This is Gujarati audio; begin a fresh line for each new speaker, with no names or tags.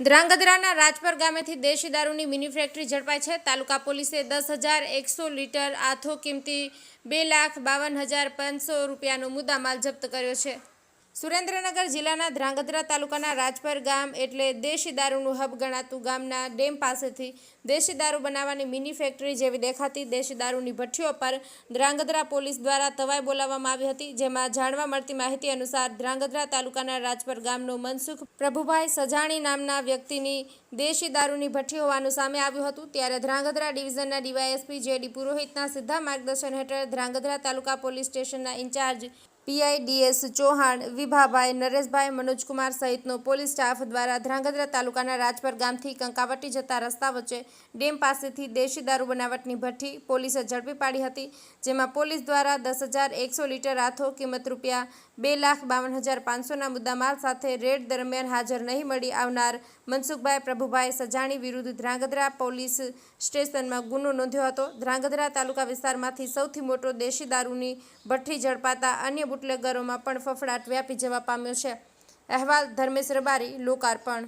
ધ્રાંગધ્રાના રાજપર ગામેથી દેશી દારૂની મિની ફેક્ટરી ઝડપાઈ છે. તાલુકા પોલીસે દસ હજાર એકસો લીટર આથો કિંમતી બે લાખ બાવન હજાર પાંચસો રૂપિયાનો મુદ્દામાલ જપ્ત કર્યો છે. સુરેન્દ્રનગર જિલ્લાના ધ્રાંગધ્રા તાલુકાના રાજપર ગામ એટલે દેશી દારૂનું હબ ગણાતું ગામના ડેમ પાસેથી દેશી દારૂ બનાવવાની મિની ફેક્ટરી જેવી દેખાતી દેશી દારૂની ભઠ્ઠીઓ પર ધ્રાંગધ્રા પોલીસ દ્વારા તવાઈ બોલાવવામાં આવી હતી, જેમાં જાણવા મળતી માહિતી અનુસાર ધ્રાંગધ્રા તાલુકાના રાજપર ગામનો મનસુખ પ્રભુભાઈ સજાણી નામના વ્યક્તિની દેશી દારૂની ભઠ્ઠી હોવાનું સામે આવ્યું હતું. ત્યારે ધ્રાંગધ્રા ડિવિઝનના ડીવાયએસપી જેડી પુરોહિતના સીધા માર્ગદર્શન હેઠળ ધ્રાંગધ્રા તાલુકા પોલીસ સ્ટેશનના incharge PI DS Chauhan, Vibhabhai, Nareshbhai, Manojkumar સહિતનો પોલીસ સ્ટાફ દ્વારા ધ્રાંગધ્રા તાલુકાના રાજપર ગામથી કંકાવટી જતા રસ્તા વચ્ચે ડેમ પાસેથી દેશી દારૂ બનાવટની ભઠ્ઠી પોલીસે ઝડપી પાડી હતી, જેમાં પોલીસ દ્વારા દસ હજાર એકસો લીટર આથો કિંમત રૂપિયા બે લાખ બાવન હજાર પાંચસોના મુદ્દામાલ સાથે રેડ દરમિયાન હાજર નહીં મળી આવનાર મનસુખભાઈ પ્રભુભાઈ સજાણી વિરુદ્ધ ધ્રાંગધ્રા પોલીસ સ્ટેશનમાં ગુનો નોંધ્યો હતો. ધ્રાંગધ્રા તાલુકા વિસ્તારમાંથી સૌથી મોટો દેશી દારૂની ભઠ્ઠી ઝડપાતા અન્ય બુટલેગરોમાં પણ ફફડાટ વ્યાપી જવા પામ્યો છે. અહેવાલ ધર્મેશ રબારી લોકાર્પણ.